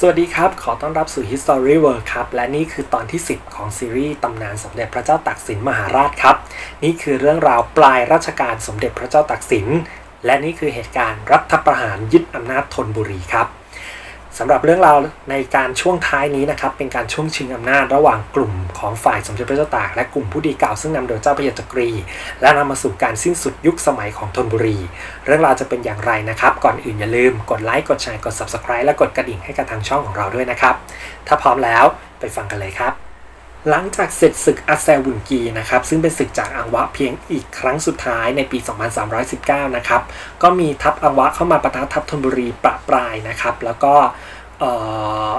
สวัสดีครับ ขอต้อนรับสู่ History World ครับ และนี่คือตอนที่ 10 ของซีรีส์ตำนานสมเด็จพระเจ้าตากสินมหาราชครับ นี่คือเรื่องราวปลายรัชกาลสมเด็จพระเจ้าตากสิน และนี่คือเหตุการณ์รัฐประหารยึดอำนาจธนบุรีครับ สำหรับเรื่องราวในการช่วงท้ายนี้นะครับเป็นการช่วงชิงอำนาจระหว่างกลุ่มของฝ่ายสมเด็จพระเจ้าตากและกลุ่มผู้ดีเก่าซึ่งนำโดยเจ้าพระยาจักรี และนำมาสู่การสิ้นสุดยุคสมัยของธนบุรี เรื่องราวจะเป็นอย่างไรนะครับ ก่อนอื่นอย่าลืมกดไลค์กดแชร์กด subscribe และกดกระดิ่งให้กับทางช่องของเราด้วยนะครับ ถ้าพร้อมแล้วไปฟังกันเลยครับ หลังจากเสร็จศึกอัสแซวุนกีนะครับซึ่งเป็นศึกจากอังวะเพียงอีกครั้งสุดท้ายในปี 2319 นะครับก็มีทัพอังวะเข้ามาปะทะทัพธนบุรีประปรายนะครับแล้วก็เออ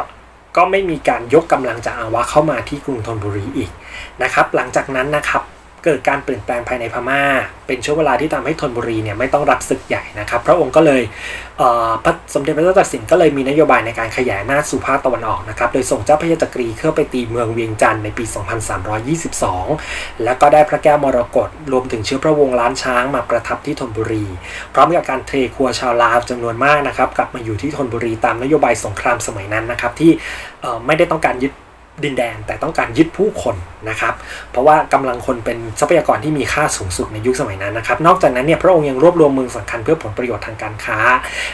ก็ไม่มีการยกกำลังจากอังวะเข้ามาที่กรุงธนบุรีอีกนะครับหลังจากนั้นนะครับ เกิดการเปลี่ยนแปลงภายในพม่า เป็นช่วงเวลาที่ทำให้ธนบุรีเนี่ยไม่ต้องรับศึกใหญ่นะครับ พระองค์ก็เลยเพระสมเด็จพระเจ้าตากสินก็เลยมีนโยบายในการขยายหน้าสู่ภาคตะวันออกนะครับโดยส่งเจ้าพระยาจักรีเข้าไปตีเมืองเวียงจันทร์ในปี 2322 แล้วก็ได้พระแก้วมรกตรวมถึงเชื้อพระวงศ์ล้านช้างมาประทับที่ธนบุรี พร้อมกับการเทครัวชาวลาวจำนวนมากนะครับกลับมาอยู่ที่ธนบุรีตามนโยบายสงครามสมัยนั้นนะครับที่ไม่ได้ต้องการยึด ดินแดน แต่ต้องการยึดผู้คนนะครับ เพราะว่ากำลังคนเป็นทรัพยากรที่มีค่าสูงสุดในยุคสมัยนั้นนะครับ นอกจากนั้นเนี่ยพระองค์ยังรวบรวมเมืองสำคัญเพื่อผลประโยชน์ทางการค้า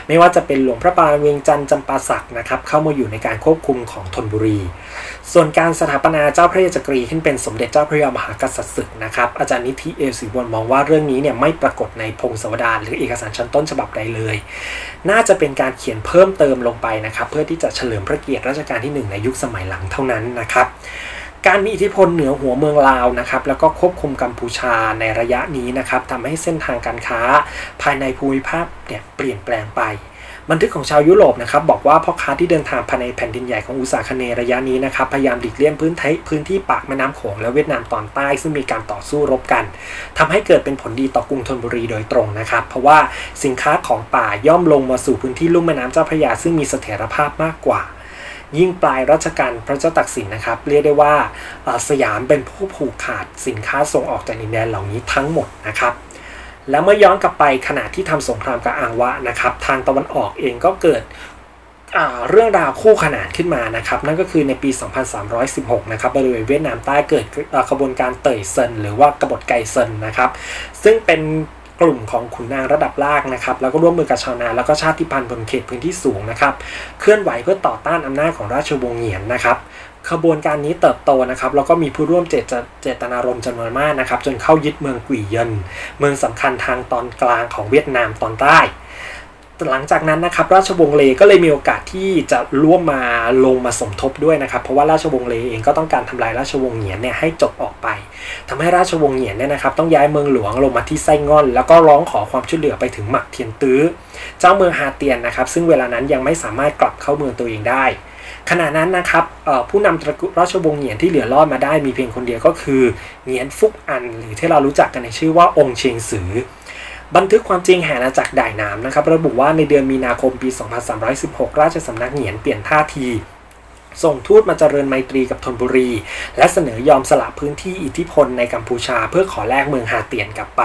ไม่ว่าจะเป็นหลวงพระบางเวียงจันทร์จำปาสักนะครับเข้ามาอยู่ในการควบคุมของธนบุรี ส่วนการสถาปนาเจ้าพระยาจักรีขึ้นเป็นสมเด็จเจ้าพระยามหากษัตริย์ศึกนะครับอาจารย์นิธิเอศิวนมองว่าเรื่องนี้เนี่ยไม่ปรากฏในพงศาวดารหรือเอกสารชั้นต้นฉบับใดเลย น่าจะเป็นการเขียนเพิ่มเติมลงไปนะครับเพื่อที่จะเฉลิมพระเกียรติรัชกาลที่ 1 ในยุคสมัยหลังเท่านั้นนะครับการมีอิทธิพลเหนือหัวเมืองลาวนะครับแล้วก็ควบคุมกัมพูชาในระยะนี้นะครับทำให้เส้นทางการค้าภายในภูมิภาคเนี่ยเปลี่ยนแปลงไป บันทึกของชาวยุโรปนะครับบอกว่าพ่อค้าที่เดินทางภายในแผ่นดินใหญ่ของอุตสาคเนระยะนี้นะครับพยายามหลีกเลี่ยงพื้นที่พื้นที่ปากแม่น้ำโขงและเวียดนามตอนใต้ ซึ่งมีการต่อสู้รบกันทำให้เกิดเป็นผลดีต่อกรุงธนบุรีโดยตรงนะครับ เพราะว่าสินค้าของป่าย่อมลงมาสู่พื้นที่ลุ่มแม่น้ำเจ้าพระยาซึ่งมีเสถียรภาพมากกว่ายิ่งปลายรัชกาลพระเจ้าตากสินนะครับ เรียกได้ว่าสยามเป็นผู้ผูกขาดสินค้าส่งออกจากดินแดนเหล่านี้ทั้งหมดนะครับ แล้วเมื่อย้อนกลับไปขณะที่ทำสงครามกับอ่างวะนะครับ ทางตะวันออกเองก็เกิดเรื่องราวคู่ขนานขึ้นมานะครับ นั่นก็คือในปี 2316 นะครับบริเวณเวียดนามใต้เกิดขบวนการเตยเซิน หรือว่ากบฏไกเซินนะครับ ซึ่งเป็นกลุ่มของขุนนางระดับล่างนะครับ แล้วก็ร่วมมือกับชาวนาแล้วก็ชาติพันธุ์บนเขตพื้นที่สูงนะครับ เคลื่อนไหวเพื่อต่อต้านอำนาจของราชวงศ์เหงียนนะครับ ขบวนการนี้เติบโตนะครับแล้วก็มีผู้ร่วมเจตเจตนารมณ์จำนวนมากนะครับ จนเข้ายึดเมืองกุยเยินเมืองสำคัญทางตอนกลางของเวียดนามตอนใต้หลังจากนั้นนะครับราชวงศ์เลก็เลยมีโอกาสที่จะร่วมมาลงมาสมทบด้วยนะครับ เพราะว่าราชวงศ์เลเองก็ต้องการทำลายราชวงศ์เหงียนเนี่ยให้จบออกไปทำให้ราชวงศ์เหงียนเนี่ยนะครับต้องย้ายเมืองหลวงลงมาที่ไส้ง่อน แล้วก็ร้องขอความช่วยเหลือไปถึงหมักเทียนตื้อ เจ้าเมืองฮาเตียนนะครับซึ่งเวลานั้นยังไม่สามารถกลับเข้าเมืองตัวเองได้ ขณะนั้นนะครับผู้นำตระกูลราชวงศ์เหงียนที่เหลือรอดมาได้มีเพียงคนเดียวก็คือเหงียนฟุกอัน หรือที่เรารู้จักกันในชื่อว่าองค์เชียงซือ บันทึกความจริงแห่งอาณาจักรด่ายน้ำนะครับ ระบุว่าในเดือนมีนาคมปี 2316 ราชสำนักเหงียนเปลี่ยนท่าทีส่งทูตมาเจริญไมตรีกับธนบุรี และเสนอยอมสละพื้นที่อิทธิพลในกัมพูชาเพื่อขอแลกเมืองฮาเตียนกลับไป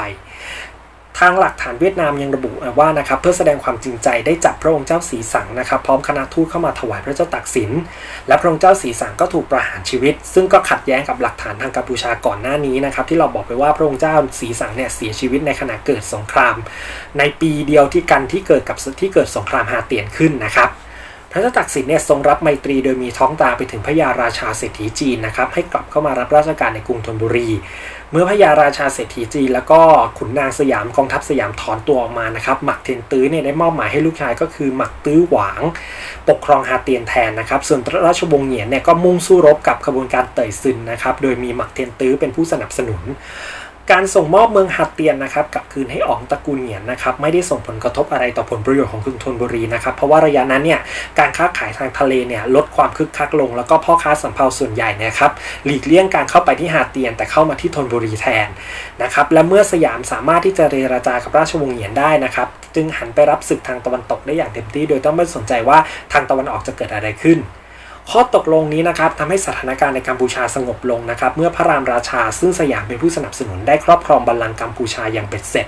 ทางหลักฐานเวียดนามยังระบุว่านะครับเพื่อแสดงความจริงใจได้จับพระองค์เจ้าสีสังนะครับพร้อมคณะทูตเข้ามาถวายพระเจ้าตากสิน และพระองค์เจ้าสีสังก็ถูกประหารชีวิต ซึ่งก็ขัดแย้งกับหลักฐานทางกัมพูชาก่อนหน้านี้นะครับที่เราบอกไปว่าพระองค์เจ้าสีสังเนี่ยเสียชีวิตในขณะเกิดสงคราม ในปีเดียวที่กันที่เกิดกับที่เกิดสงครามฮาเตียนขึ้นนะครับ พระเจ้าตากสินเนี่ยทรงรับไมตรีโดยมีท้องตาไปถึงพระยาราชาเศรษฐีจีนนะครับให้กลับเข้ามารับราชการในกรุงธนบุรี เมื่อพระยาราชาเศรษฐีจีน แล้วก็ขุนนางสยามกองทัพสยามถอนตัวออกมานะครับหมักเทียนตื้อเนี่ยได้มอบหมายให้ลูกชายก็คือหมักตื้อหวาง ปกครองฮาเตียนแทนนะครับส่วนราชวงศ์เหงียนเนี่ยก็มุ่งสู้รบกับขบวนการเตยซึนนะครับโดยมีหมักเทียนตื้อเป็นผู้สนับสนุน การส่งมอบเมืองฮัตเตียนนะครับกลับคืนให้อ๋องตระกูลเหงียนนะครับไม่ได้ส่งผลกระทบอะไรต่อผลประโยชน์ของกรุงธนบุรีนะครับเพราะว่าระยะนั้นเนี่ยการค้าขายทางทะเลเนี่ยลดความคึกคักลง แล้วก็พ่อค้าสำเภาส่วนใหญ่นะครับหลีกเลี่ยงการเข้าไปที่ฮาดเตียนแต่เข้ามาที่ธนบุรีแทนนะครับและเมื่อสยามสามารถที่จะเจรจากับราชวงศ์เหงียนได้นะครับจึงหันไปรับศึกทางตะวันตกได้อย่างเต็มที่ โดยต้องไม่สนใจว่าทางตะวันออกจะเกิดอะไรขึ้น ข้อตกลงนี้นะครับทำให้สถานการณ์ในกัมพูชาสงบลงนะครับ เมื่อพระรามราชาซึ่งสยามเป็นผู้สนับสนุนได้ครอบครองบัลลังก์กัมพูชาอย่างเป็ดเสร็จ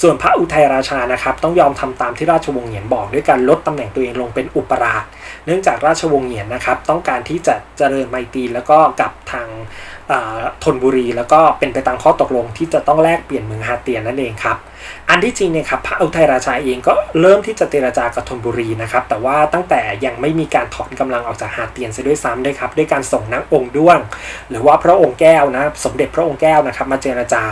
ส่วนพระอุทัยราชานะครับต้องยอมทำตามที่ราชวงศ์เหงียนบอกด้วยการลดตำแหน่งตัวเองลงเป็นอุปราช เนื่องจากราชวงศ์เหงียนนะครับต้องการที่จะเจริญไมตรีแล้วก็กับทาง ธนบุรี แล้วก็เป็นไปตามข้อตกลงที่จะต้องแลกเปลี่ยนเมืองฮาเตียนนั่นเองครับ อันที่จริงเนี่ยครับพระอุทัยราชาเองก็เริ่มที่จะเจรจากับธนบุรีนะครับ แต่ว่าตั้งแต่ยังไม่มีการถอนกำลังออกจากฮาเตียนซะด้วยซ้ำด้วยครับด้วยการส่งนางองค์ด้วง หรือว่าพระองค์แก้วนะสมเด็จพระองค์แก้วนะครับมาเจรจา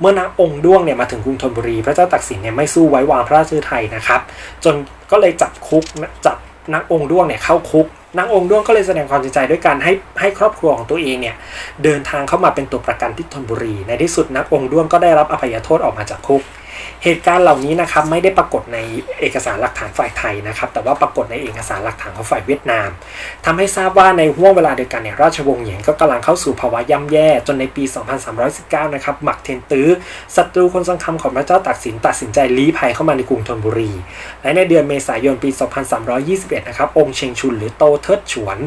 เมื่อนางองค์ด้วงเนี่ยมาถึงกรุงธนบุรี พระเจ้าตากสินเนี่ยไม่สู้ไว้วางพระราชไทยนะครับ จนก็เลยจับคุกจับนางองค์ด้วงเนี่ยเข้าคุก นางองค์ด้วงก็เลยแสดงความจริงใจด้วยการให้ให้ครอบครัวของตัวเองเนี่ยเดินทางเข้ามาเป็นตัวประกันที่ธนบุรี ในที่สุดนางองค์ด้วงก็ได้รับอภัยโทษออกมาจากคุก เหตุการณ์เหล่านี้นะครับไม่ได้ปรากฏในเอกสารหลักฐานฝ่ายไทยนะครับ แต่ว่าปรากฏในเอกสารหลักฐานของฝ่ายเวียดนามทำให้ทราบว่าในห่วงเวลาเดียวกันเนี่ยราชวงศ์เหยียนก็กำลังเข้าสู่ภาวะย่ำแย่จนในปี 2319 นะครับหมักเทียนตื้อศัตรูคนสำคัญของพระเจ้าตากสินตัดสินใจลี้ภัยเข้ามาในกรุงธนบุรี และในเดือนเมษายนปี 2321 นะครับองค์เชงชุนหรือโตเทิดฉวน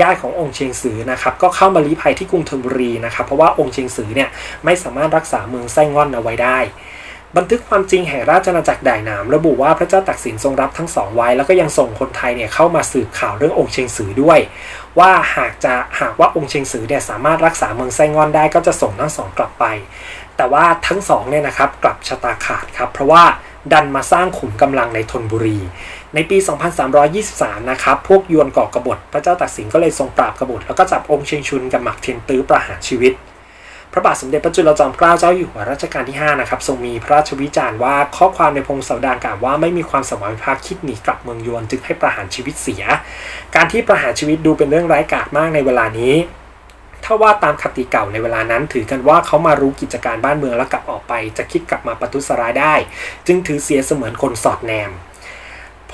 ญาติขององค์เชงซือนะครับก็เข้ามาลี้ภัยที่กรุงธนบุรีนะครับเพราะว่าองค์เชงซือเนี่ยไม่สามารถรักษาเมืองไส้งอนเอาไว้ได้ บันทึกความจริงแห่งราชอาณาจักรด่ายน้ำระบุว่าพระเจ้าตักสินทรงรับทั้งสองไว้ แล้วก็ยังส่งคนไทยเนี่ยเข้ามาสืบข่าวเรื่ององค์เชงสือด้วย ว่าหากจะหากว่าองค์เชงสือเนี่ยสามารถรักษาเมืองไซงอนได้ก็จะส่งทั้งสองกลับไป แต่ว่าทั้งสองเนี่ยนะครับกลับชะตาขาดครับเพราะว่าดันมาสร้างขุมกำลังในธนบุรี ในปี 2323 นะครับ พวกยวนก่อกบฏ พระเจ้าตักสินก็เลยทรงปราบกบฏ แล้วก็จับองค์เชงชุนกับหมักเทียนตื้อประหารชีวิต พระบาทสมเด็จพระจุลจอมเกล้าเจ้าอยู่หัวรัชกาลที่ 5 นะครับ ทรงมีพระราชวิจารณ์ว่าข้อความในพงศาวดารกล่าวว่าไม่มีความสมานภาคคิดหนีกลับเมืองยวนจึงให้ประหารชีวิตเสีย การที่ประหารชีวิตดูเป็นเรื่องร้ายกาจมากในเวลานี้ถ้าว่าตามคติเก่าในเวลานั้น ถือกันว่าเขามารู้กิจการบ้านเมืองแล้วกลับออกไป จะคิดกลับมาประทุษร้ายได้ จึงถือเสียเสมือนคนสอดแนม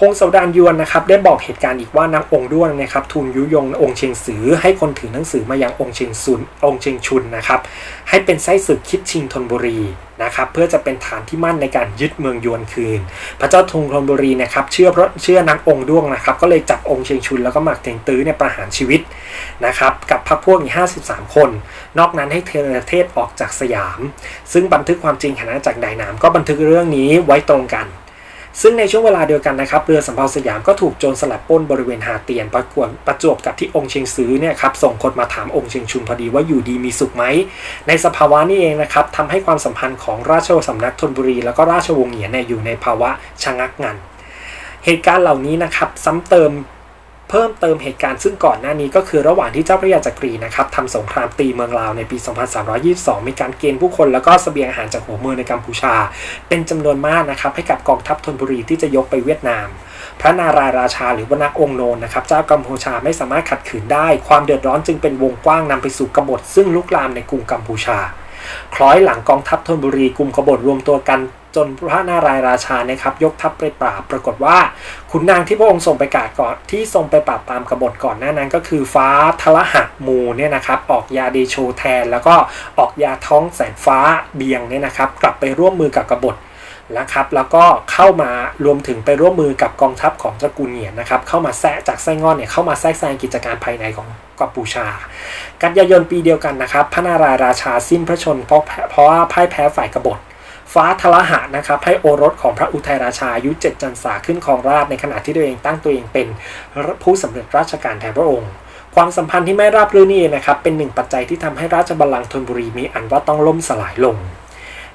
พงศาวดารยวนนะครับได้บอกเหตุการณ์อีกว่านางองค์ด้วนนะครับทูลยุยงองค์เชงสือ ให้คนถือหนังสือมายังองค์เชงซุนองค์เชงชุนนะครับให้เป็นไส้ศึกคิดชิงธนบุรีนะครับเพื่อจะเป็นฐานที่มั่นในการยึดเมืองยวนคืน พระเจ้าทุงธนบุรีนะครับเชื่อเพราะเชื่อนางองค์ด้วงนะครับก็เลยจับองค์เชงชุนแล้วก็หมักเถงตื้อเนี่ยประหารชีวิตนะครับกับพรรคพวกอีก53 คน นอกนั้นให้เทเทศออกจากสยาม ซึ่งบันทึกความจริงขณะจากไดนามก็บันทึกเรื่องนี้ไว้ตรงกัน ซึ่งในช่วงเวลาเดียวกันนะครับเรือสำเภาสยามก็ถูกโจรสลัดป้นบริเวณหาเตียนประกวดประจวบกับที่องค์เชียงซื้อเนี่ยครับส่งคนมาถามองค์เชียงชุนพอดีว่าอยู่ดีมีสุขไหม ในสภาวะนี้เองนะครับทำให้ความสัมพันธ์ของราชวสำนักธนบุรี แล้วก็ราชวงศ์เหงียนเนี่ยอยู่ในภาวะชะงักงัน เหตุการณ์เหล่านี้นะครับซ้ำเติม เพิ่มเติมเหตุการณ์ซึ่งก่อนหน้านี้ก็คือระหว่างที่เจ้าพระยาจักรีนะครับทำสงครามตีเมืองลาวในปี 2322 มีการเกณฑ์ผู้คนแล้วก็สเสบียงอาหารจากหัวเมืองในกัมพูชา เป็นจำนวนมากนะครับให้กับกองทัพธนบุรีที่จะยกไปเวียดนาม พระนารายราชาหรือวนักองโนนนะครับเจ้ากัมพูชาไม่สามารถขัดขืนได้ ความเดือดร้อนจึงเป็นวงกว้างนำไปสู่กบฏซึ่งลุกลามในกรุงกัมพูชา คล้อยหลังกองทัพธนบุรีกลุ่มกบฏรวมตัวกัน จนพระนารายราชานะครับยกทัพไปปราบ ปรากฏว่าขุนนางที่พระองค์ทรงไปกาดก่อนที่ทรงไปปราบตามกบฏก่อนหน้านั้นก็คือฟ้าทละหักมูเนี่ยนะครับออกยาเดโชแทน แล้วก็ออกยาท้องแสนฟ้าเบียงเนี่ยนะครับกลับไปร่วมมือกับกบฏนะครับแล้วก็เข้ามารวมถึงไปร่วมมือกับกองทัพของตระกูลเหียนนะครับเข้ามาแทะจากไส้งอนเนี่ยเข้ามาแทรกแซงกิจการภายในของกัมพูชา กันยายนปีเดียวกันนะครับพระนารายราชาสิ้นพระชนเพราะเพราะว่าพ่ายแพ้ฝ่ายกบฏ ฟ้าทลหะนะครับให้โอรสของพระอุทัยราชายุเจ็ดจันสาขึ้นครองราชในขณะที่ตัวเองตั้งตัวเองเป็นผู้สำเร็จราชการแทนพระองค์ ความสัมพันธ์ที่ไม่ราบรื่นนี่นะครับเป็นหนึ่งปัจจัยที่ทำให้ราชบัลลังก์ธนบุรีมีอันว่าต้องล่มสลายลง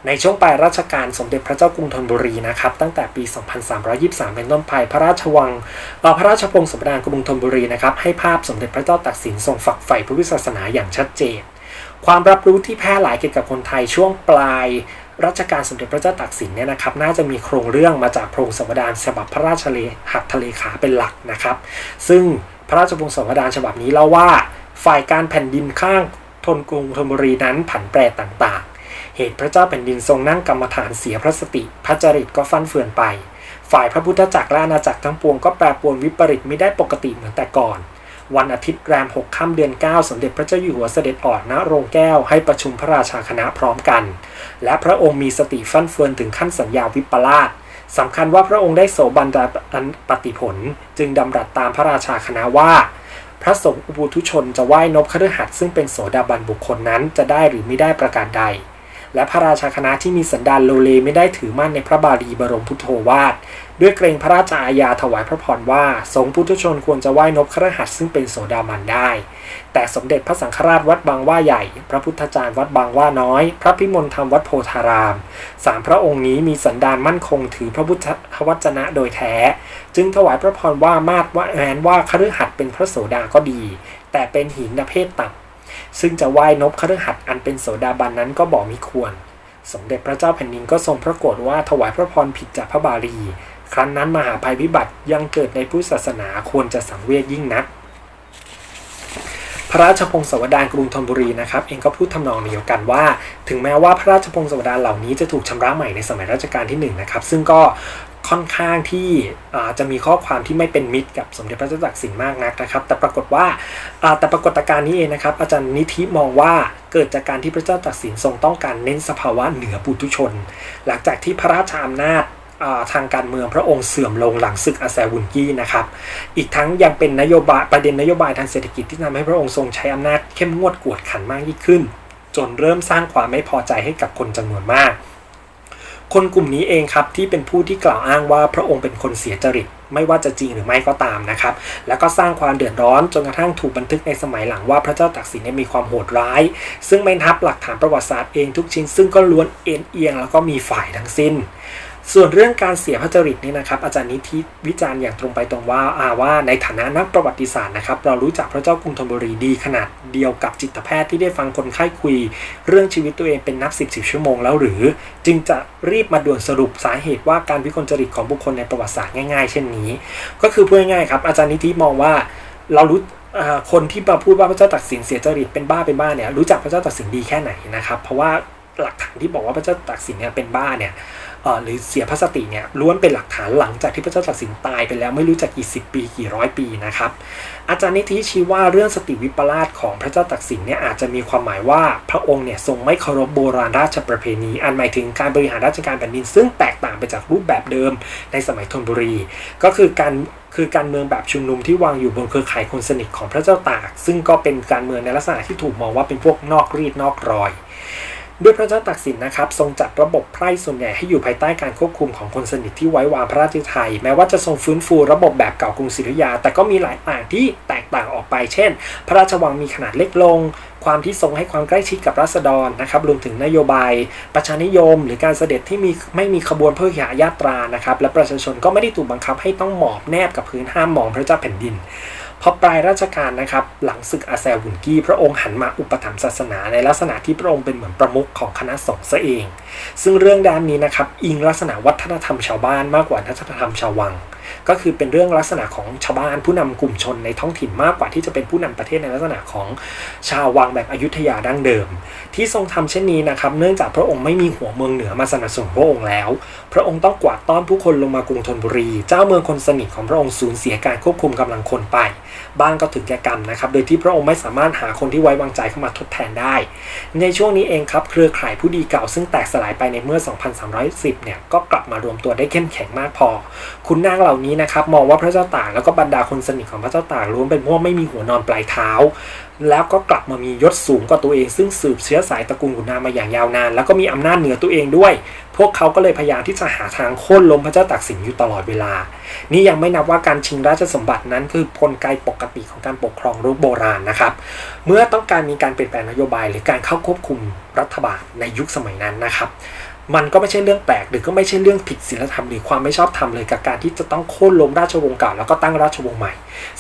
ในช่วงปลายรัชกาลสมเด็จพระเจ้ากรุงธนบุรีนะครับตั้งแต่ปี 2323 เป็นต้นไปพระราชวังพระราชพงศ์สมดานกรุงธนบุรีนะครับให้ภาพสมเด็จพระเจ้าตากสินทรงฝักใฝ่พระพุทธศาสนาอย่างชัดเจนความรับรู้ที่แพร่หลายเกี่ยวกับคนไทยช่วงปลาย รัชกาลสมเด็จพระเจ้าตากสินเนี่ยนะครับน่าจะมีโครงเรื่องมาจากพระองค์สมดานฉบับพระราชเลหัตถเลขาเป็นหลักนะครับ ซึ่งพระราชพงศสมดานฉบับนี้เล่าว่า ฝ่ายการแผ่นดินข้างทนกรุงธนบุรีนั้นผันแปรต่างๆ เหตุพระเจ้าแผ่นดินทรงนั่งกรรมฐานเสียพระสติพระจริตก็ฟั่นเฟือนไป ฝ่ายพระพุทธจักรและอาณาจักรทั้งปวงก็แปรปรวนวิปริตไม่ได้ปกติเหมือนแต่ก่อน วันอาทิตย์แรม 6 ค่ำเดือน 9 สมเด็จพระเจ้าอยู่หัวเสด็จออกณโรงแก้วให้ประชุมพระราชาคณะพร้อมกัน และพระองค์มีสติฟั่นเฟือนถึงขั้นสัญญาวิปลาสสำคัญว่าพระองค์ได้โสบันดาปฏิผล จึงดำรัสตามพระราชาคณะว่า พระสงฆ์อุปุถุชนจะไหว้นบคฤหัสซึ่งเป็นโสดาบันบุคคลนั้นจะได้หรือไม่ได้ประการใด และพระราชาคณะที่มีสันดานโลเลไม่ได้ถือมั่นในพระบาลีบรมพุทโธวาท ด้วยเกรงพระราชอาญาถวายพระพรว่า สงฆ์พุทธชนควรจะไหว้นพครหัสซึ่งเป็นโสดาบันได้ แต่สมเด็จพระสังฆราชวัดบางว่าใหญ่ พระพุทธจารย์วัดบางว่าน้อย พระพิมลธรรมวัดโพธารามสามพระองค์นี้มีสันดานมั่นคงถือพระพุทธวจนะโดยแท้ จึงถวายพระพรว่ามาดว่าแม้นว่าคฤหัสถ์เป็นพระโสดาก็ดี แต่เป็นหินประเพศต่ำ ซึ่งจะไหว้นพคฤหัสอันเป็นโสดาบันนั้นก็บอกมิควร สมเด็จพระเจ้าแผ่นดินก็ทรงพระโกรธว่าถวายพระพรผิดจากพระบาลี ครั้นนั้นมหาภัยพิบัติยังเกิดในพุทธศาสนาควรจะสังเวชยิ่งนัก พระราชพงศาวดารกรุงธนบุรีนะครับเองก็พูดทำนองเดียวกันว่า ถึงแม้ว่าพระราชพงศาวดารเหล่านี้จะถูกชำระใหม่ในสมัยรัชกาลที่1นะครับซึ่งก็ ค่อนข้างที่จะมีข้อความที่ไม่เป็นมิตรกับสมเด็จพระเจ้าตากสินมากนักนะครับ แต่ปรากฏว่าแต่ปรากฏการณ์นี้เองนะครับ อาจารย์นิธิมองว่าเกิดจากการที่พระเจ้าตากสินทรงต้องการเน้นสภาวะเหนือปุถุชน หลังจากที่พระราชอำนาจทางการเมืองพระองค์เสื่อมลงหลังศึกอาแซวุนกี้นะครับ อีกทั้งยังเป็นนโยบายประเด็นนโยบายทางเศรษฐกิจที่ทำให้พระองค์ทรงใช้อำนาจเข้มงวดกวดขันมากยิ่งขึ้น จนเริ่มสร้างความไม่พอใจให้กับคนจำนวนมาก คนกลุ่มนี้เองครับที่เป็นผู้ที่กล่าวอ้างว่าพระองค์เป็นคนเสียจริตไม่ว่าจะจริงหรือไม่ก็ตามนะครับ แล้วก็สร้างความเดือดร้อนจนกระทั่งถูกบันทึกในสมัยหลังว่าพระเจ้าตากสินมีความโหดร้าย ซึ่งไม่นับหลักฐานประวัติศาสตร์เองทุกชิ้น ซึ่งก็ล้วนเอ็นเอียงแล้วก็มีฝ่ายทั้งสิ้น ส่วนเรื่องการเสียพระจริตนี่นะครับอาจารย์นิธิวิจารณ์อย่างตรงไปตรงว่าอาว่าในฐานะนักประวัติศาสตร์นะครับเรารู้จักพระเจ้ากรุงธนบุรีดีขนาดเดียวกับจิตแพทย์ที่ได้ฟังคนไข้คุย เรื่องชีวิตตัวเองเป็นนับสิบสิบชั่วโมงแล้วหรือ จึงจะรีบมาด่วนสรุปสาเหตุว่าการวิกลจริตของบุคคลในประวัติศาสตร์ง่ายๆ เช่นนี้ ก็คือพูดง่ายๆครับอาจารย์นิธิมองว่าเรารู้คนที่มาพูดว่าพระเจ้าตักสินเสียจริตเป็นบ้าเป็นบ้าเนี่ยรู้จักพระเจ้าตักสินดีแค่ไหนนะครับเพราะว่าหลักฐานที่บอกว่าพระเจ้าตักสินเนี่ยเป็นบ้าเนี่ย หรือเสียพระสติเนี่ยล้วนเป็นหลักฐานหลังจากที่พระเจ้าตักสินตายไปแล้วไม่รู้จักกี่สิบปีกี่ร้อยปีนะครับอาจารย์นิธิชี้ว่าเรื่องสติวิปลาสของพระเจ้าตักสินเนี่ยอาจจะมีความหมายว่าพระองค์เนี่ยทรงไม่เคารพโบราณราชประเพณี อันหมายถึงการบริหารราชการแผ่นดิน ซึ่งแตกต่างไปจากรูปแบบเดิมในสมัยธนบุรี ก็คือการคือการเมืองแบบชุมนุมที่วางอยู่บนเครือข่ายคนสนิทของพระเจ้าตาก ซึ่งก็เป็นการเมืองในลักษณะที่ถูกมองว่าเป็นพวกนอกรีดนอกรอย ด้วยพระเจ้าตากสินนะครับทรงจัดระบบไพร่ส่วนใหญ่ให้อยู่ภายใต้การควบคุมของคนสนิทที่ไว้วางพระราชไทย แม้ว่าจะทรงฟื้นฟูระบบแบบเก่ากรุงศรีอยุธยา แต่ก็มีหลายต่างที่แตกต่างออกไป เช่น พระราชวังมีขนาดเล็กลง ความที่ทรงให้ความใกล้ชิดกับรัษฎรนะครับรวมถึงนโยบาย ประชานิยม หรือการเสด็จที่มีไม่มีขบวนเพื่อหายาตรานะครับและประชาชนก็ไม่ได้ถูกบังคับให้ต้องหมอบแนบกับพื้นห้ามมองพระเจ้าแผ่นดิน พอปลายราชการนะครับหลังศึกอาแซวุนกี้พระองค์หันมาอุปถัมภ์ศาสนาในลักษณะที่พระองค์เป็นเหมือนประมุขของคณะสงฆ์ซะเอง ซึ่งเรื่องด้านนี้นะครับอิงลักษณะวัฒนธรรมชาวบ้านมากกว่าวัฒนธรรมชาววัง ก็คือเป็นเรื่องลักษณะของชาวบ้านผู้นำกลุ่มชนในท้องถิ่นมากกว่าที่จะเป็นผู้นำประเทศในลักษณะของชาววังแบบอยุธยาดั้งเดิม ที่ทรงทำเช่นนี้นะครับ เนื่องจากพระองค์ไม่มีหัวเมืองเหนือมาสนับสนุนพระองค์แล้ว พระองค์ต้องกวาดต้อนผู้คนลงมากรุงธนบุรี เจ้าเมืองคนสนิทของพระองค์สูญเสียการควบคุมกำลังคนไป บ้างก็ถึงแก่กรรมนะครับ โดยที่พระองค์ไม่สามารถหาคนที่ไว้วางใจเข้ามาทดแทนได้ ในช่วงนี้เองครับเครือข่ายผู้ดีเก่าซึ่งแตกสลายไปในเมื่อ 2310 เนี่ยก็กลับมารวมตัวได้เข้มแข็งมากพอ คุณนางเหล่านี้นะครับมองว่าพระเจ้าตากแล้วก็บรรดาคนสนิทของพระเจ้าตากล้วนเป็นพวกไม่มีหัวนอนปลายเท้า แล้วก็กลับมามียศสูงกว่าตัวเอง ซึ่งสืบเชื้อสายตระกูลขุนนางมาอย่างยาวนาน แล้วก็มีอำนาจเหนือตัวเองด้วย พวกเขาก็เลยพยายามที่จะหาทางโค่นล้มพระเจ้าตากสินอยู่ตลอดเวลา นี่ยังไม่นับว่าการชิงราชสมบัตินั้นคือพลไกปกติของการปกครองรูปโบราณนะครับเมื่อต้องการมีการเปลี่ยนแปลงนโยบาย หรือการเข้าควบคุมรัฐบาลในยุคสมัยนั้นนะครับ มันก็ไม่ใช่เรื่องแปลกหรือก็ไม่ใช่เรื่องผิดศีลธรรมหรือความไม่ชอบธรรมเลยกับการที่จะต้องโค่นล้มราชวงศ์เก่าแล้วก็ตั้งราชวงศ์ใหม่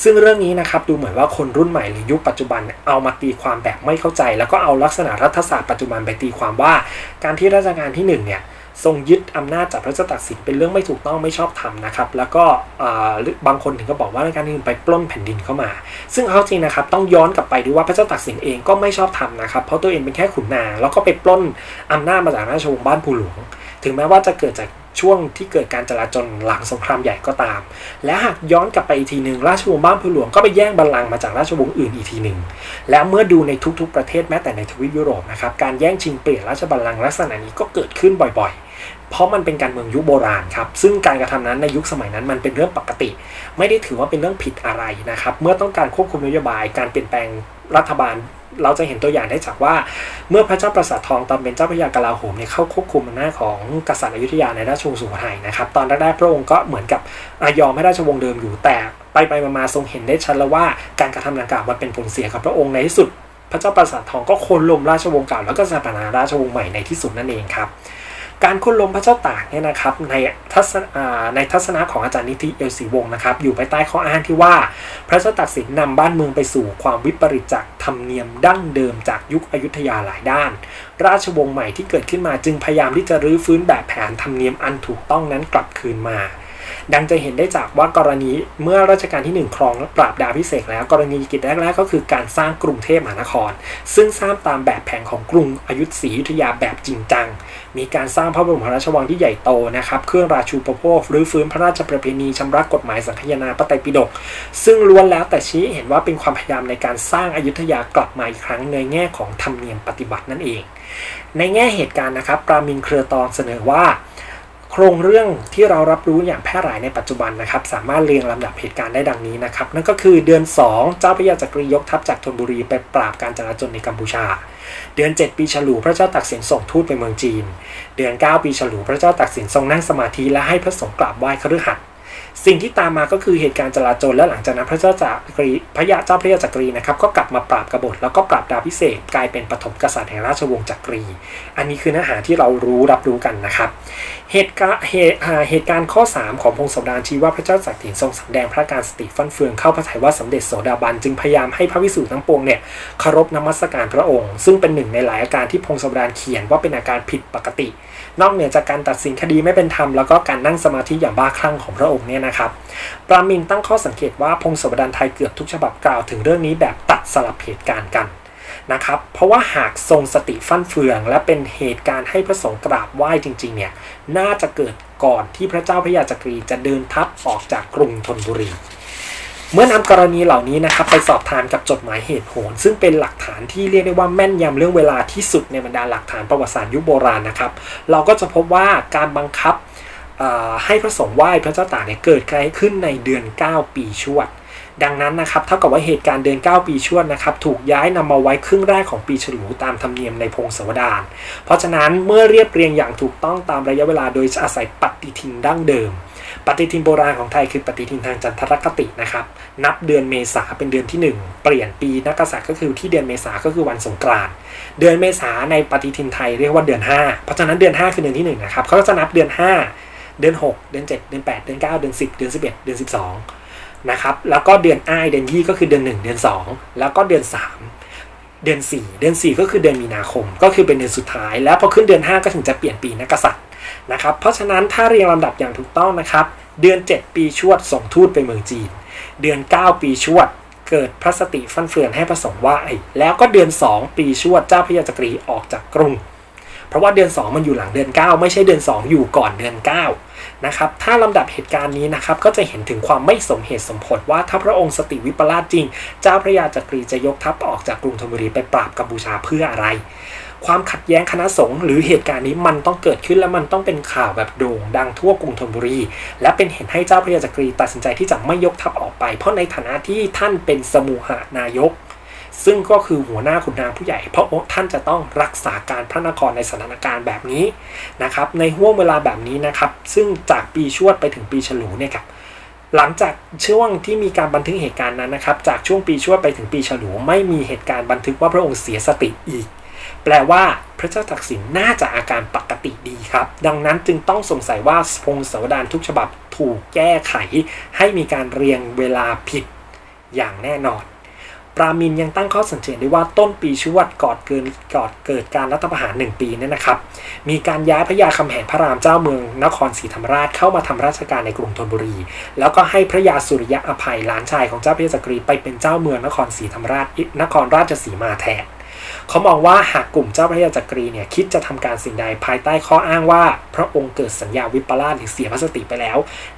ซึ่งเรื่องนี้นะครับดูเหมือนว่าคนรุ่นใหม่หรือยุคปัจจุบันเอามาตีความแบบไม่เข้าใจ แล้วก็เอาลักษณะรัฐศาสตร์ปัจจุบันไปตีความว่า การที่ราชการที่1เนี่ย ทรงยึดอำนาจจากพระเจ้าตากสินเป็นเรื่องไม่ถูกต้องไม่ชอบธรรมนะครับ แล้วก็บางคนถึงก็บอกว่าการที่ไปปล้นแผ่นดินเข้ามา ซึ่งเอาจริงนะครับต้องย้อนกลับไปดูว่าพระเจ้าตากสินเองก็ไม่ชอบธรรมนะครับเพราะตัวเองเป็นแค่ขุนนางแล้วก็ไปปล้นอำนาจมาจากราชวงศ์บ้านผู้หลวง ถึงแม้ว่าจะเกิดจากช่วงที่เกิดการจลาจลหลังสงครามใหญ่ก็ตาม และหากย้อนกลับไปอีกทีหนึ่งราชวงศ์บ้านผู้หลวงก็ไปแย่งบัลลังก์มาจากราชวงศ์อื่นอีกทีหนึ่ง แล้วเมื่อดูในทุกๆประเทศแม้แต่ในทวีปยุโรปนะครับการแย่งชิงเปลี่ยนราชบัลลังก์ลักษณะนี้ก็เกิดขึ้นบ่อยๆ เพราะมันเป็นการเมืองยุคโบราณครับ ซึ่งการกระทำนั้นในยุคสมัยนั้นมันเป็นเรื่องปกติ ไม่ได้ถือว่าเป็นเรื่องผิดอะไรนะครับ เมื่อต้องการควบคุมนโยบาย การเปลี่ยนแปลงรัฐบาล เราจะเห็นตัวอย่างได้จากว่า เมื่อพระเจ้าประสาททองตอนเป็นเจ้าพระยากลาโหมเนี่ยเข้าควบคุมอำนาจของกษัตริย์อยุธยาในราชวงศ์สุโขทัยนะครับ ตอนแรกๆพระองค์ก็เหมือนกับอยอมให้ราชวงศ์เดิมอยู่แต่ไปไปๆมาๆทรงเห็นได้ชัดแล้วว่าการกระทำดังกล่าวมันเป็นผลเสียกับพระองค์ในที่สุด พระเจ้าประสาททองก็โค่นล้มราชวงศ์เก่าแล้วก็สถาปนาราชวงศ์ใหม่ในที่สุดนั่นเองครับ การโค่นลมพระเจ้าตากเนี่ยนะครับในทัศนในทัศนะของอาจารย์นิติเอลศรีวงศ์นะครับอยู่ภายใต้ข้ออ้างที่ว่า พระเจ้าตากสินนำบ้านเมืองไปสู่ความวิปริตจากธรรมเนียมดั้งเดิมจากยุคอยุธยาหลายด้าน ราชวงศ์ใหม่ที่เกิดขึ้นมาจึงพยายามที่จะรื้อฟื้นแบบแผนธรรมเนียมอันถูกต้องนั้นกลับคืนมา ดังจะเห็นได้จากว่ากรณีเมื่อรัชกาลที่หนึ่งครองและปราบดาพิเศษกแล้วกรณีกิจแรกๆก็คือการสร้างกรุงเทพมหานคร ซึ่งสร้างตามแบบแผนของกรุงอยุธศรียุธยาแบบจริงจัง มีการสร้างพระบรมราชวังที่ใหญ่โตนะครับ เครื่องราชูปโภครื้อฟื้นพระราชประเพณีชำระกฎหมายสังคายนาพระไตรปิฎกซึ่งล้วนแล้วแต่ชี้เห็นว่าเป็นความพยายามในการสร้างอายุทยากลับมาอีกครั้งในแง่ของธรรมเนียมปฏิบัตินั่นเอง ในแง่เหตุการณ์นะครับปรามินเครือตองเสนอว่า โครงเรื่องที่เรารับรู้อย่างแพร่หลายในปัจจุบันนะครับ สามารถเรียงลำดับเหตุการณ์ได้ดังนี้นะครับ นั่นก็คือเดือน 2 เจ้าพระยาจักรียกทัพจากธนบุรีไปปราบการจลาจลในกัมพูชา เดือน 7 ปีฉลูพระเจ้าตักสินส่งทูตไปเมืองจีน เดือน 9 ปีฉลูพระเจ้าตักสินทรงนั่งสมาธิและให้พระสงฆ์กราบไหว้คฤหัสถ์ สิ่งที่ตามมาก็คือเหตุการณ์จลาจลและหลังจากนั้นพระเจ้าจักรีพระยาเจ้าพระยาจักรีนะครับก็กลับมาปราบกบฏแล้วก็ปราบดาพิเศษกลายเป็นปฐมกษัตริย์แห่งราชวงศ์จักรี อันนี้คือเนื้อหาที่เรารู้รับรู้กันนะครับ เหตุการณ์เหตุอ่าเหตุการณ์ข้อ 3 ของพงศาวดารชี้ว่าพระเจ้าจักรีทรงสำแดงพระการสติฟันเฟืองเข้าพระทัยว่าสมเด็จโสดาบันจึงพยายามให้พระวิสูจน์ทั้งปวงเนี่ยเคารพนมัสการพระองค์ ซึ่งเป็นหนึ่งในหลายอาการที่พงศาวดารเขียนว่าเป็นอาการผิดปกติ นอกเหนือจากการตัดสินคดีไม่เป็นธรรมแล้วก็การนั่งสมาธิอย่างบ้าคลั่งของพระองค์เนี่ยนะครับปรามินตั้งข้อสังเกตว่าพงศาวดารไทยเกือบทุกฉบับกล่าวถึงเรื่องนี้แบบตัดสลับเหตุการณ์กันนะครับ เพราะว่าหากทรงสติฟั่นเฟือง และเป็นเหตุการณ์ให้พระสงฆ์กราบไหว้จริงๆเนี่ยน่าจะเกิดก่อนที่พระเจ้าพระยาจักรีจะเดินทัพออกจากกรุงธนบุรี เมื่อนำกรณีเหล่านี้นะครับไปสอบทานกับจดหมายเหตุผลซึ่งเป็นหลักฐานที่เรียกได้ว่าแม่นยำเรื่องเวลาที่สุดในบรรดาหลักฐานประวัติศาสตร์ยุคโบราณนะครับ เราก็จะพบว่าการบังคับ ให้พระสงฆ์ไหว้พระเจ้าตากเนี่ยเกิดขึ้นในเดือน 9 ปีชวด ดังนั้นนะครับเท่ากับว่าเหตุการณ์เดือน 9 ปีชวดนะครับถูกย้ายนำมาไว้ครึ่งแรกของปีฉลูตามธรรมเนียมในพงศาวดาร เพราะฉะนั้นเมื่อเรียบเรียงอย่างถูกต้องตามระยะเวลาโดยอาศัยปฏิทินดั้งเดิม ปฏิทินโบราณของไทยคือปฏิทินทางจันทรคตินะครับนับเดือนเมษาเป็นเดือนที่ 1 เปลี่ยนปีนักกษัตริย์ก็คือที่เดือนเมษาก็คือวันสงกรานต์เดือนเมษาในปฏิทินไทยเรียกว่าเดือน 5 เพราะฉะนั้นเดือน 5 คือเดือนที่1นะครับเขาก็จะนับเดือน 5 เดือน 6 เดือน 7 เดือน 8 เดือน 9 เดือน 10 เดือน 11 เดือน 12 นะครับ แล้วก็เดือนอ้ายเดือนยี่ก็คือเดือน 1 เดือน 2 แล้วก็เดือน 3 เดือน 4 เดือน 4 ก็คือเดือนมีนาคม ก็คือเป็นเดือนสุดท้าย แล้วพอขึ้นเดือน 5 ก็ถึงจะเปลี่ยนปีนักกษัตริย์นะครับ เพราะฉะนั้นถ้าเรียงลำดับอย่างถูกต้องนะครับ เดือน 7 ปีชวดส่งทูตไปเมืองจีน เดือน 9 ปีชวดเกิดพระสติฟั่นเฟือนให้พระสงฆ์ไหว้แล้วก็เดือน 2 ปีชวดเจ้าพระยาจักรีออกจากกรุง เพราะว่าเดือน 2 มันอยู่หลังเดือน 9 ไม่ใช่เดือน 2 อยู่ก่อนเดือน9นะครับถ้าลำดับเหตุการณ์นี้นะครับก็จะเห็นถึงความไม่สมเหตุสมผลว่าถ้าพระองค์สติวิปลาสจริง เจ้าพระยาจักรีจะยกทัพออกจากกรุงธนบุรีไปปราบกัมพูชาเพื่ออะไร ความขัดแย้งคณะสงฆ์หรือเหตุการณ์นี้มันต้องเกิดขึ้นและมันต้องเป็นข่าวแบบโด่งดังทั่วกรุงธนบุรี และเป็นเหตุให้เจ้าพระยาจักรีตัดสินใจที่จะไม่ยกทัพออกไป เพราะในฐานะที่ท่านเป็นสมุหานายก ซึ่งก็คือหัวหน้าขุนนางผู้ใหญ่ เพราะท่านจะต้องรักษาการพระนครในสถานการณ์แบบนี้นะครับ ในห่วงเวลาแบบนี้นะครับ ซึ่งจากปีชวดไปถึงปีฉลูเนี่ยครับหลังจากช่วงที่มีการบันทึกเหตุการณ์นั้นนะครับ จากช่วงปีชวดไปถึงปีฉลูไม่มีเหตุการณ์บันทึกว่าพระองค์เสียสติอีก แปลว่าพระเจ้าตักสินน่าจะอาการปกติดีครับ ดังนั้นจึงต้องสงสัยว่าพงศาวดารทุกฉบับถูกแก้ไข ให้มีการเรียงเวลาผิดอย่างแน่นอน ปรามินยังตั้งข้อสังเกตได้ว่าต้นปีชวดก่อนเกินก่อนเกิดการรัฐประหารหนึ่งปีเนี่ยนะครับ มีการย้ายพระยาคำแหงพระรามเจ้าเมืองนครศรีธรรมราชเข้ามาทำราชการในกรุงธนบุรี แล้วก็ให้พระยาสุริยะอภัยหลานชายของเจ้าพระยาจักรีไปเป็นเจ้าเมืองนครศรีธรรมราชนครราชสีมาแทน เขามองว่าหากกลุ่มเจ้าพระยาจักรีเนี่ยคิดจะทำการสิ่งใดภายใต้ข้ออ้างว่า พระองค์เกิดสัญญาวิปลาสหรือเสียพระสติไปแล้ว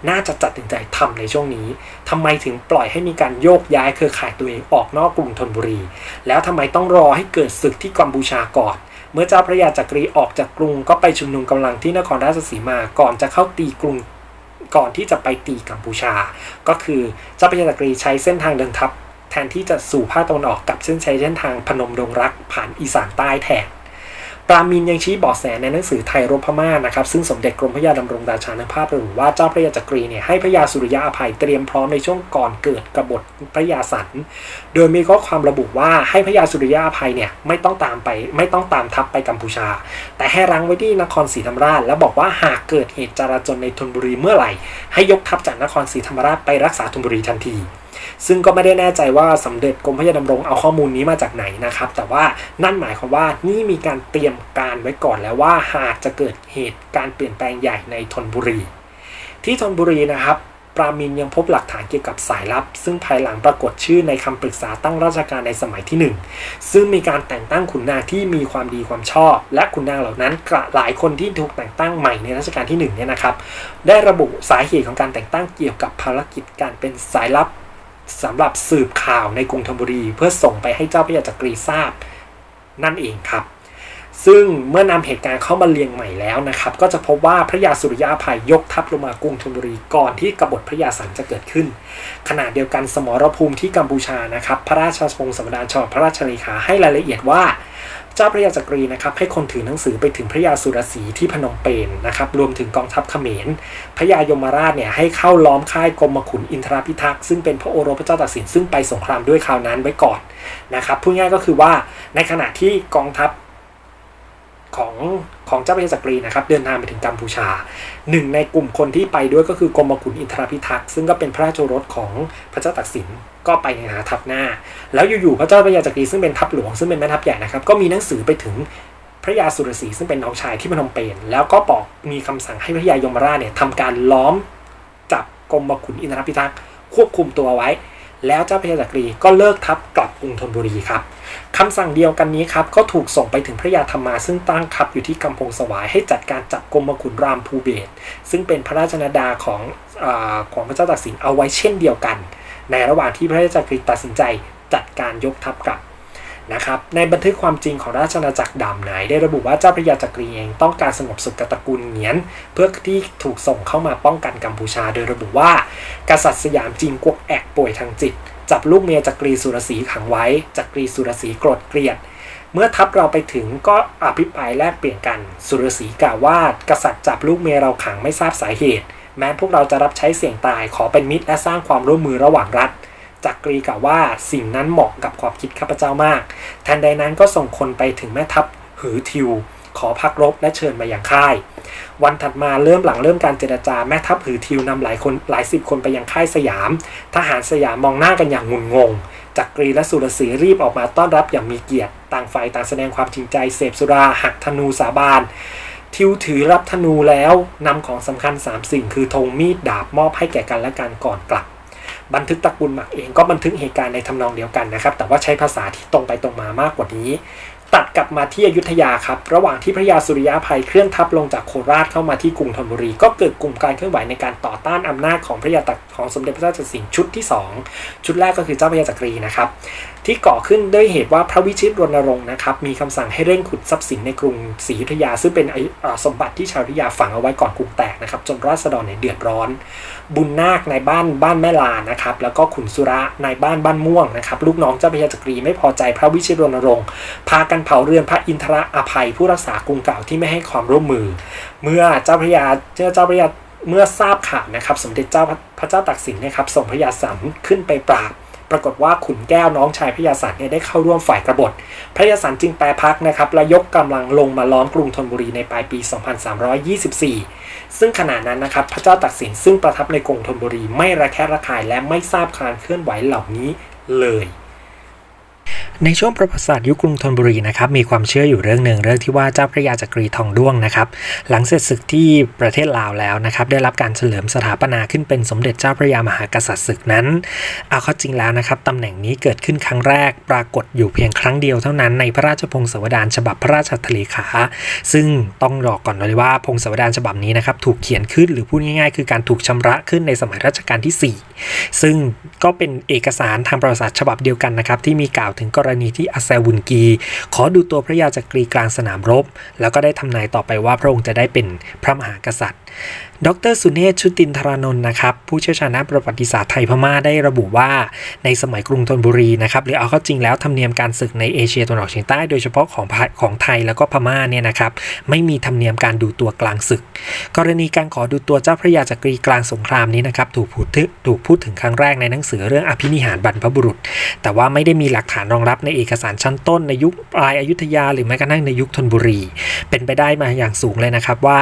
น่าจะจัดสินใจทำในช่วงนี้ทำไมถึงปล่อยให้มีการโยกย้ายเครือข่ายตัวเองออกนอกกรุงธนบุรี แล้วทำไมต้องรอให้เกิดศึกที่กัมพูชาก่อนเมื่อเจ้าพระยาจักรีออกจากกรุงก็ไปชุมนุมกำลังที่นครราชสีมาก่อนจะเข้าตีกรุงก่อนที่จะไปตีกัมพูชา ก็คือเจ้าพระยาจักรีใช้เส้นทางเดินทัพ ทนที่จะสู่ภาคตะวันออกกับเส้นใช้เส้นทางพนมดงรักผ่านอีสานใต้แทนปรามินยังชี้เบาะแสในหนังสือไทยรบพม่านะครับซึ่งสมเด็จกรมพระยาดำรงราชานุภาพระบุว่าเจ้าพระยาจักรีเนี่ยให้พระยาสุริยะอภัยเตรียมพร้อมในช่วงก่อนเกิดกบฏพระยาสัน โดยมีข้อความระบุว่าให้พระยาสุริยะอภัยเนี่ยไม่ต้องตามไปไม่ต้องตามทัพไปกัมพูชา แต่ให้รั้งไว้ที่นครศรีธรรมราช แล้วบอกว่าหากเกิดเหตุจราจนในธนบุรีเมื่อไหร่ ให้ยกทัพจากนครศรีธรรมราชไปรักษาธนบุรีทันที ซึ่งก็ไม่ได้แน่ใจว่าสมเด็จกรมพระยาดำรงเอาข้อมูลนี้มาจากไหนนะครับ แต่ว่านั่นหมายความว่านี่มีการเตรียมการไว้ก่อนแล้วว่าหากจะเกิดเหตุการเปลี่ยนแปลงใหญ่ในธนบุรี ที่ธนบุรีนะครับปรามินยังพบหลักฐานเกี่ยวกับสายลับ ซึ่งภายหลังปรากฏชื่อในคำปรึกษาตั้งราชการในสมัยที่ 1 ซึ่งมีการแต่งตั้งขุนนางที่มีความดีความชอบ และขุนนางเหล่านั้นกระหลายคนที่ถูกแต่งตั้งใหม่ในรัชกาลที่1เนี่ยนะครับ ได้ระบุสาเหตุของการแต่งตั้งเกี่ยวกับภารกิจการเป็นสายลับ สำหรับสืบข่าวในกรุงธนบุรี เพื่อส่งไปให้เจ้าพระยาจักรีทราบนั่นเองครับ ซึ่งเมื่อนำเหตุการณ์เข้ามาเรียงใหม่แล้วนะครับ ก็จะพบว่าพระยาสุริยาภัยยกทัพลงมากรุงธนบุรีก่อนที่กบฏพระยาสันจะเกิดขึ้น ขณะเดียวกันสมรภูมิที่กัมพูชานะครับ พระราชวงศ์สมดานฉบับพระราชเลขาให้รายละเอียดว่า เจ้าพระยาจักรีนะครับให้คนถือหนังสือไปถึงพระยาสุรศรีที่พนมเปญนะครับรวมถึงกองทัพเขมรพระยายมราชเนี่ยให้เข้าล้อมค่ายกรมขุนอินทราพิทักษ์ซึ่งเป็นพระโอรสพระเจ้าตากสินซึ่งไปสงครามด้วยคราวนั้นไว้ก่อนนะครับพูดง่ายก็คือว่าในขณะที่กองทัพของของเจ้าพระยาจักรีนะครับเดินทางไปถึงกัมพูชาหนึ่งในกลุ่มคนที่ไปด้วยก็คือกรมขุนอินทราพิทักษ์ซึ่งก็เป็นพระราชโอรสของพระเจ้าตากสิน ก็ไปในฐานะทัพหน้า แล้วอยู่ๆพระเจ้าพระยาจักรีซึ่งเป็นทัพหลวงซึ่งเป็นแม่ทัพใหญ่นะครับก็มีหนังสือไปถึงพระยาสุรศรีซึ่งเป็นน้องชายที่พนมเปญแล้วก็บอกมีคำสั่งให้พระยายมราชเนี่ยทำการล้อมจับกรมขุนอินทรพิทักษ์ควบคุมตัวไว้ แล้วเจ้าพระยาจักรีก็เลิกทัพกลับกรุงธนบุรีครับคำสั่งเดียวกันนี้ครับก็ถูกส่งไปถึงพระยาธรรมา ซึ่งตั้งคับอยู่ที่กำพงสวายให้จัดการจับกรมขุนรามภูเบศซึ่งเป็นพระราชนาดาของอของพระเจ้าตากสินเอาไว้เช่นเดียวกัน ในระหว่างที่พระยาจักรีตัดสินใจจัดการยกทัพกลับนะครับในบันทึกความจริงของราชอาณาจักรดำไหน ได้ระบุว่าเจ้าพระยาจักรีเองต้องการสงบสุขกับตระกูลเหงียน เพื่อที่ถูกส่งเข้ามาป้องกันกัมพูชา โดยระบุว่า กษัตริย์สยามจีนกวกแอกป่วยทางจิต จับลูกเมียจักรีสุรศรีขังไว้จักรีสุรศรีโกรธเกลียด เมื่อทัพเราไปถึงก็อภิปรายแลกเปลี่ยนกันสุรศรีกล่าวว่า กษัตริย์จับลูกเมียเราขังไม่ทราบสาเหตุ แม้พวกเราจะรับใช้เสี่ยงตายขอเป็นมิตรและสร้างความร่วมมือระหว่างรัฐจักรีกล่าวว่าสิ่งนั้นเหมาะกับความคิดข้าพเจ้ามาก ทันใดนั้นก็ส่งคนไปถึงแม่ทัพหือทิว ขอพักรบและเชิญมาอย่างค่าย วันถัดมาเริ่มหลังเริ่มการเจรจาแม่ทัพหือทิวนำหลายคนหลายสิบคนไปยังค่ายสยาม ทหารสยามมองหน้ากันอย่างงุนงง จักรีและสุรศรีรีบออกมาต้อนรับอย่างมีเกียรติ ต่างฝ่ายต่างแสดงความจริงใจเสพสุราหักธนูสาบาน ทิวถือรับธนูแล้วนำของสำคัญ 3 สิ่ง คือธงมีดดาบมอบให้แก่กันและกันก่อนกลับ บันทึกตระกูลหมักเองก็บันทึกเหตุการณ์ในทำนองเดียวกันนะครับ แต่ว่าใช้ภาษาที่ตรงไปตรงมามากกว่านี้ ตัดกลับมาที่อยุธยาครับ ระหว่างที่พระยาสุริยะภัยเคลื่อนทัพลงจากโคราชเข้ามาที่กรุงธนบุรี ก็เกิดกลุ่มการเคลื่อนไหวในการต่อต้านอำนาจของพระยาตักของสมเด็จพระเจ้าตากสินชุดที่ 2 ชุดแรกก็คือเจ้าพระยาจักรีนะครับ ที่ก่อขึ้นด้วยเหตุว่าพระวิชิตรณรงค์นะครับมีคำสั่งให้เร่งขุดทรัพย์สินในกรุงศรีอยุธยา ซึ่งเป็นไอสมบัติที่ชาวอยุธยาฝังเอาไว้ก่อนกรุงแตกนะครับจนราษฎรเนี่ยเดือดร้อน บุญนาคในบ้านบ้านแม่ลานะครับแล้วก็ขุนสุระในบ้านบ้านม่วงนะครับลูกน้องเจ้าพระยาจักรีไม่พอใจพระวิชิตรณรงค์พากันเผาเรือนพระอินทรอภัยผู้รักษากรุงเก่าที่ไม่ให้ความร่วมมือ เมื่อเจ้าพระยาเจ้าเจ้าพระยาเมื่อทราบข่าวนะครับ สมเด็จเจ้าพระเจ้าตากสินนะครับส่งพระยาสันขึ้นไปปราบ ปรากฏว่าขุนแก้วน้องชายพระยาสันเนี่ยได้เข้าร่วมฝ่ายกบฏ พระยาสันจึงแปรพักนะครับและยกกำลังลงมาล้อมกรุงธนบุรีในปลายปี 2324 ซึ่งขณะนั้นนะครับพระเจ้าตักสินซึ่งประทับในกรุงธนบุรีไม่ระแคะระคายและไม่ทราบการเคลื่อนไหวเหล่านี้เลยในช่วงประวัติศาสตร์ยุคกรุงธนบุรีนะครับมีความเชื่ออยู่เรื่องหนึ่งเรื่องที่ว่าเจ้าพระยาจักรีทองด้วงนะครับหลังเสร็จศึกที่ประเทศลาวแล้วนะครับได้รับการเฉลิมสถาปนาขึ้นเป็นสมเด็จเจ้าพระยามหากษัตริย์ศึกนั้นเอาเข้าจริงแล้วนะครับตำแหน่งนี้เกิดขึ้นครั้งแรกปรากฏอยู่เพียงครั้งเดียวเท่านั้นในพระราชพงศาวดารฉบับพระราชทะเลขา ซึ่งต้องบอกก่อนเลยว่าพงศาวดารฉบับนี้นะครับถูกเขียนขึ้นหรือพูดง่ายๆ คือการถูกชำระขึ้นในสมัยรัชกาลที่ 4 ซึ่งก็เป็นเอกสารทางประวัติศาสตร์ฉบับเดียวกันนะครับที่มีกล่าวถึงกรณีที่อาแซวุนกี ขอดูตัวพระยาจักรีกลางสนามรบ แล้วก็ได้ทำนายต่อไปว่าพระองค์จะได้เป็นพระมหากษัตริย์ ดรสุเนศชุตินทรานนท์นะครับผู้เชี่ยวชาญด้านประวัติศาสตร์ไทยพม่าได้ระบุว่าในสมัยกรุงธนบุรีนะครับหรือเอาเข้าจริงแล้วธรรมเนียมการศึกในเอเชียตะวันออกเฉียงใต้โดยเฉพาะของของไทยแล้วก็พม่าเนี่ยนะครับไม่มีธรรมเนียมการดูตัวกลางศึก กรณีการขอดูตัวเจ้าพระยาจักรีกลางสงครามนี้นะครับถูกพูดถึงถูกพูดถึงครั้งแรกในหนังสือเรื่องอภินิหารบรรพบุรุษ แต่ว่าไม่ได้มีหลักฐานรองรับในเอกสารชั้นต้นในยุคปลายอยุธยา หรือแม้กระทั่งในยุคธนบุรี เป็นไปได้มาอย่างสูงเลยนะครับว่า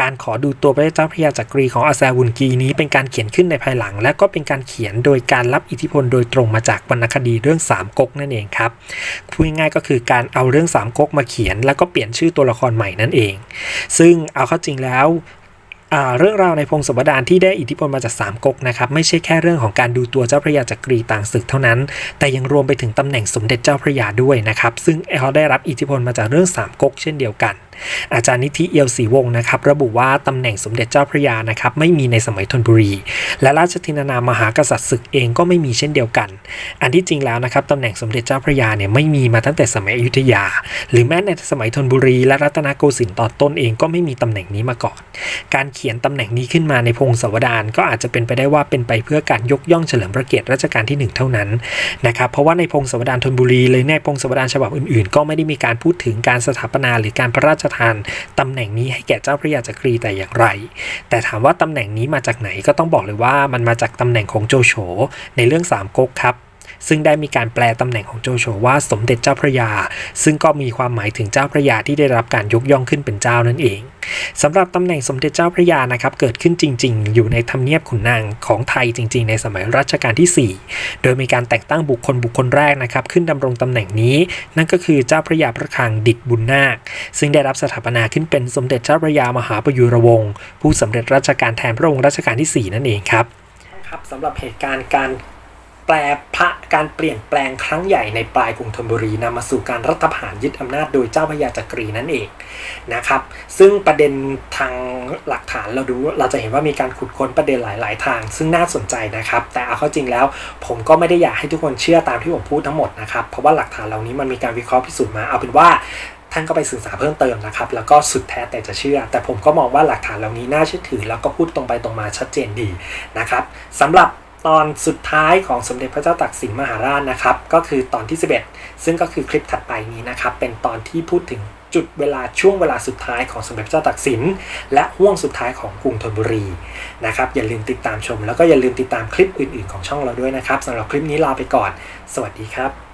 การขอดูตัวพระเจ้าพระยาจักรีของอาแซวุนกีนี้เป็นการเขียนขึ้นในภายหลัง และก็เป็นการเขียนโดยการรับอิทธิพลโดยตรงมาจากวรรณคดีเรื่องสามก๊กนั่นเองครับพูดง่ายๆก็คือการเอาเรื่องสามก๊กมาเขียน แล้วก็เปลี่ยนชื่อตัวละครใหม่นั่นเอง ซึ่งเอาเข้าจริงแล้วเรื่องราวในพงศวดารที่ได้อิทธิพลมาจากสามก๊กนะครับไม่ใช่แค่เรื่องของการดูตัวเจ้าพระยาจักรีต่างศึกเท่านั้น แต่ยังรวมไปถึงตำแหน่งสมเด็จเจ้าพระยาด้วยนะครับซึ่งเขาได้รับอิทธิพลมาจากเรื่องสามก๊กเช่นเดียวกัน อาจารย์นิธิเอียวศรีวงศ์นะครับระบุว่าตำแหน่งสมเด็จเจ้าพระยานะครับไม่มีในสมัยธนบุรี และราชธินานามหากษัตริย์ศึกเองก็ไม่มีเช่นเดียวกัน อันที่จริงแล้วนะครับตำแหน่งสมเด็จเจ้าพระยาเนี่ยไม่มีมาตั้งแต่สมัยอยุธยา หรือแม้ในสมัยธนบุรี และรัตนโกสินทร์ตอนต้นเองก็ไม่มีตำแหน่งนี้มาก่อน การเขียนตำแหน่งนี้ขึ้นมาในพงศาวดารก็อาจจะเป็นไปได้ว่าเป็นไปเพื่อการยกย่องเฉลิมพระเกียรติรัชกาลที่หนึ่งเท่านั้นนะครับเพราะว่าในพงศาวดารธนบุรีเลยในพงศาวดารฉบับอื่นๆ ก็ไม่ได้มีการพูดถึงการสถาปนาหรือการพระราชทานตำแหน่งนี้ให้แก่เจ้าพระยาจักรีแต่อย่างไร แต่ถามว่าตำแหน่งนี้มาจากไหนก็ต้องบอกเลยว่ามันมาจากตำแหน่งของโจโฉในเรื่องสามก๊กครับ ซึ่งได้มีการแปลตำแหน่งของโจโฉว่าสมเด็จเจ้าพระยา ซึ่งก็มีความหมายถึงเจ้าพระยาที่ได้รับการยกย่องขึ้นเป็นเจ้านั่นเองสำหรับตำแหน่งสมเด็จเจ้าพระยานะครับเกิดขึ้นจริง ๆ อยู่ในทำเนียบขุนนางของไทยจริง ๆ ในสมัยรัชกาลที่ 4 โดยมีการแต่งตั้งบุคคลบุคคลแรกนะครับขึ้นดำรงตำแหน่งนี้ นั่นก็คือเจ้าพระยาพระคลังดิษฐ์บุญนาค ซึ่งได้รับสถาปนาขึ้นเป็นสมเด็จเจ้าพระยามหาประยุรวงศ์ผู้สำเร็จราชการแทนพระองค์รัชกาลที่ 4 นั่นเองครับครับสำหรับเหตุการณ์การ แปลพระการเปลี่ยนแปลงครั้งใหญ่ในปลายกรุงธนบุรีนำมาสู่การรัฐประหารยึดอำนาจโดยเจ้าพระยาจักรีนั่นเองนะครับ ซึ่งประเด็นทางหลักฐานเราดูเราจะเห็นว่ามีการขุดค้นประเด็นหลาย ๆ ทาง ซึ่งน่าสนใจนะครับ แต่เอาเข้าจริงแล้ว ผมก็ไม่ได้อยากให้ทุกคนเชื่อตามที่ผมพูดทั้งหมดนะครับเพราะว่าหลักฐานเหล่านี้มันมีการวิเคราะห์พิสูจน์มาเอาเป็นว่าท่านก็ไปศึกษาเพิ่มเติมนะครับ แล้วก็สุดแท้แต่จะเชื่อ แต่ผมก็มองว่าหลักฐานเหล่านี้น่าเชื่อถือ แล้วก็พูดตรงไปตรงมาชัดเจนดีนะครับสำหรับ ตอนสุดท้ายของสมเด็จพระเจ้าตากสินมหาราชนะครับ ก็คือตอนที่ 11 ซึ่งก็คือคลิปถัดไปนี้นะครับ เป็นตอนที่พูดถึงจุดเวลาช่วงเวลาสุดท้ายของสมเด็จพระเจ้าตากสิน และห่วงสุดท้ายของกรุงธนบุรีนะครับอย่าลืมติดตามชม แล้วก็อย่าลืมติดตามคลิปอื่นๆ ของช่องเราด้วยนะครับสำหรับคลิปนี้ลาไปก่อน สวัสดีครับ